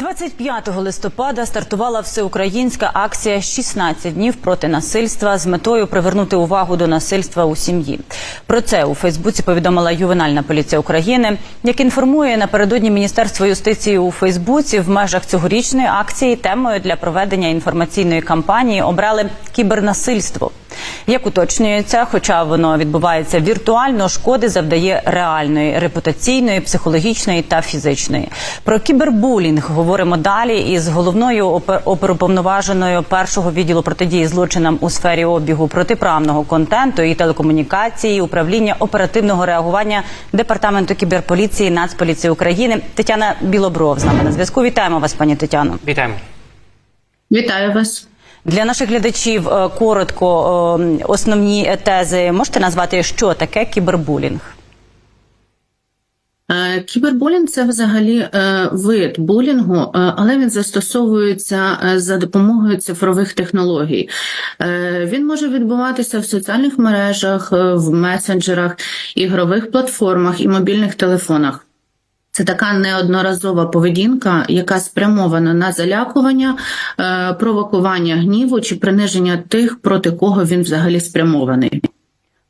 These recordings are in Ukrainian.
25 листопада стартувала всеукраїнська акція «16 днів проти насильства з метою привернути увагу до насильства у сім'ї. Про це у Фейсбуці повідомила ювенальна поліція України. Як інформує напередодні Міністерство юстиції у Фейсбуці, в межах цьогорічної акції темою для проведення інформаційної кампанії обрали кібернасильство. Як уточнюється, хоча воно відбувається віртуально, шкоди завдає реальної, репутаційної, психологічної та фізичної. Про кібербулінг говоримо далі із головною опер- оперуповноваженою першого відділу протидії злочинам у сфері обігу протиправного контенту і телекомунікації, управління оперативного реагування департаменту кіберполіції Нацполіції України Тетяна Білобров з нами на зв'язку. Вітаємо вас, пані Тетяно. Вітаємо. Вітаю вас. Для наших глядачів е, коротко е, основні тези можете назвати, що таке кібербулінг? Е, Кібербулінг це взагалі вид булінгу, але він застосовується за допомогою цифрових технологій. Він може відбуватися в соціальних мережах, в месенджерах, ігрових платформах і мобільних телефонах. Це така неодноразова поведінка, яка спрямована на залякування, е, провокування гніву чи приниження тих, проти кого він взагалі спрямований.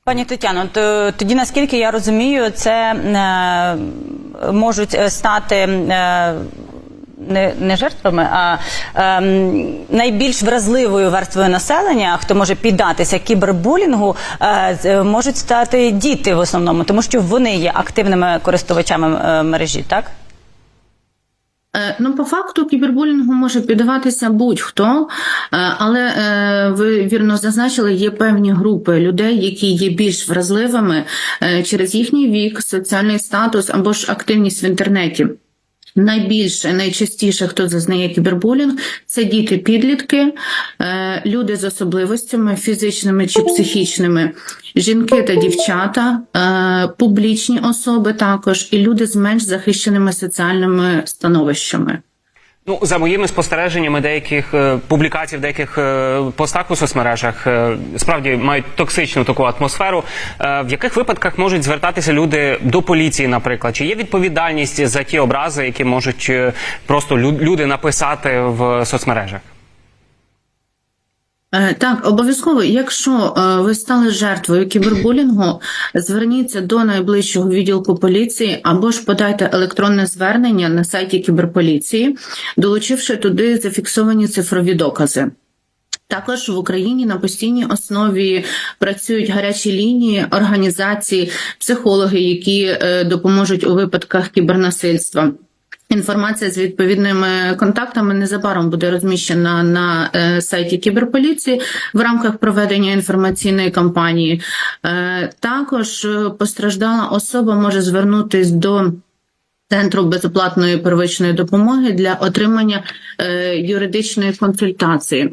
Пані Тетяно, то тоді наскільки я розумію, це е, можуть е, стати. Е, не, не жертвами, а ем, найбільш вразливою верствою населення, хто може піддатися кібербулінгу, е, можуть стати діти в основному, тому що вони є активними користувачами е, мережі, так? Е, Ну, по факту кібербулінгу може піддаватися будь-хто, е, але е, ви вірно зазначили, є певні групи людей, які є більш вразливими е, через їхній вік, соціальний статус або ж активність в інтернеті. Найбільше, найчастіше, хто зазнає кібербулінг, це діти-підлітки, е, люди з особливостями фізичними чи психічними, жінки та дівчата, е, публічні особи також, і люди з менш захищеними соціальними становищами. Ну, за моїми спостереженнями деяких е, публікацій, в деяких е, постах у соцмережах е, справді мають токсичну таку атмосферу. Е, в яких випадках можуть звертатися люди до поліції, наприклад? Чи є відповідальність за ті образи, які можуть е, просто лю- люди написати в соцмережах? Е, Так, обов'язково, якщо е, ви стали жертвою кібербулінгу, зверніться до найближчого відділку поліції або ж подайте електронне звернення на сайті кіберполіції, долучивши туди зафіксовані цифрові докази. Також в Україні на постійній основі працюють гарячі лінії, організації, психологи, які е, допоможуть у випадках кібернасильства. Інформація з відповідними контактами незабаром буде розміщена на е, сайті кіберполіції в рамках проведення інформаційної кампанії. Е, також е, постраждала особа може звернутись до Центру безоплатної первичної допомоги для отримання юридичної консультації.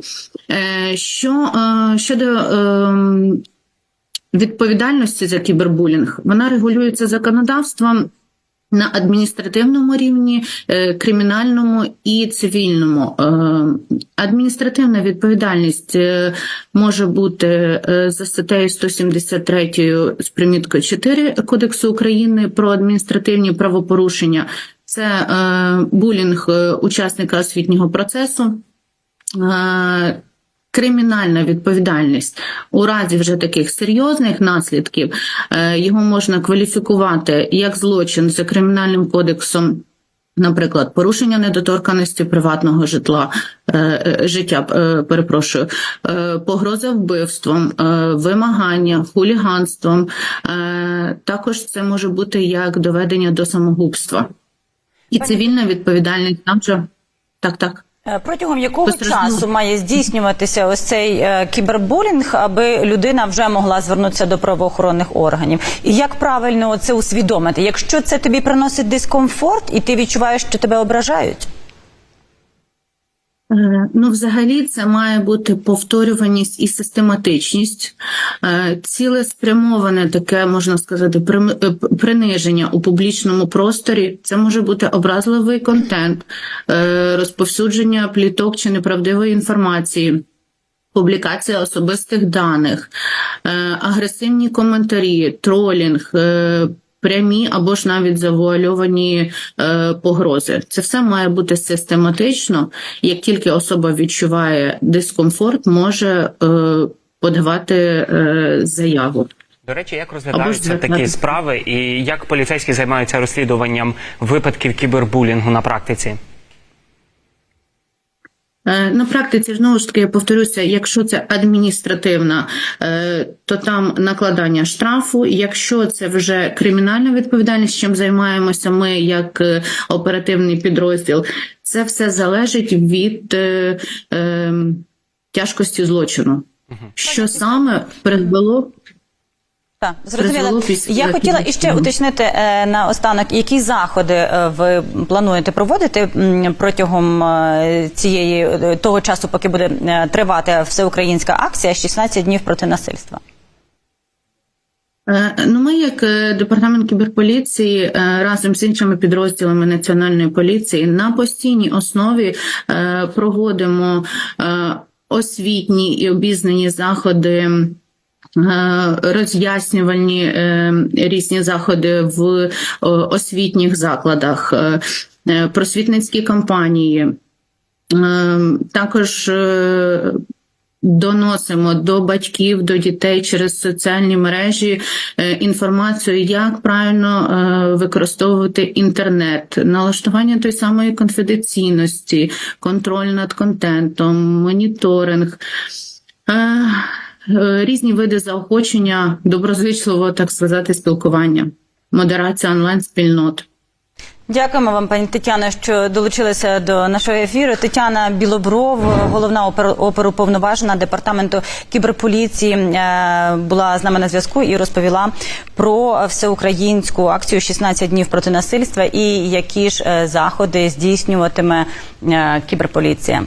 Що щодо е, відповідальності за кібербулінг, вона регулюється законодавством на адміністративному рівні, е, кримінальному і цивільному. Е, Адміністративна відповідальність е, може бути за статтею 173 з приміткою 4 Кодексу України про адміністративні правопорушення. Це булінг учасника освітнього процесу. Кримінальна відповідальність у разі вже таких серйозних наслідків е, його можна кваліфікувати як злочин за кримінальним кодексом. Наприклад, порушення недоторканості приватного житла, е, е, життя, перепрошую, погроза вбивством, вимагання, хуліганством. Також це може бути як доведення до самогубства. І цивільна відповідальність там же так, так. Е, Протягом якого часу має здійснюватися ось цей е, кібербулінг, аби людина вже могла звернутися до правоохоронних органів? І як правильно це усвідомити? Якщо це тобі приносить дискомфорт, і ти відчуваєш, що тебе ображають? Е, Ну, взагалі, це має бути повторюваність і систематичність, Е, цілеспрямоване таке, можна сказати, е, приниження у публічному просторі. Це може бути образливий контент, розповсюдження пліток чи неправдивої інформації. Публікація особистих даних, агресивні коментарі, тролінг, прямі або ж навіть завуальовані е, погрози. Це все має бути систематично. Як тільки особа відчуває дискомфорт, може е, подавати е, заяву. До речі, як розглядаються ж такі справи, і як поліцейські займаються розслідуванням випадків кібербулінгу на практиці? Е, На практиці знову ж таки я повторюся, якщо це адміністративна, е, то там накладання штрафу. Якщо це вже кримінальна відповідальність, чим займаємося ми як е, оперативний підрозділ, це все залежить від е, е, тяжкості злочину. Що саме призвело Так, зрозуміло. Я хотіла іще уточнити е, на останок, які заходи е, ви плануєте проводити м, протягом е, цієї е, того часу, поки буде е, тривати всеукраїнська акція «16 днів проти насильства. Е, Ну, ми, як е, департамент кіберполіції, разом з іншими підрозділами національної поліції на постійній основі проводимо освітні і обізнані заходи. Е, Роз'яснювальні е, різні заходи в освітніх закладах, е, просвітницькі кампанії. Також доносимо до батьків, до дітей через соціальні мережі інформацію, як правильно використовувати інтернет, налаштування той самої конфіденційності, контроль над контентом, моніторинг. Е, Різні види заохочення, доброзичливого, так сказати, спілкування, модерація онлайн-спільнот. Дякуємо вам, пані Тетяно, що долучилися до нашого ефіру. Тетяна Білобров, головна опер- оперуповноважена департаменту кіберполіції, е, була з нами на зв'язку і розповіла про всеукраїнську акцію «16 днів проти насильства і які ж е, заходи здійснюватиме кіберполіція.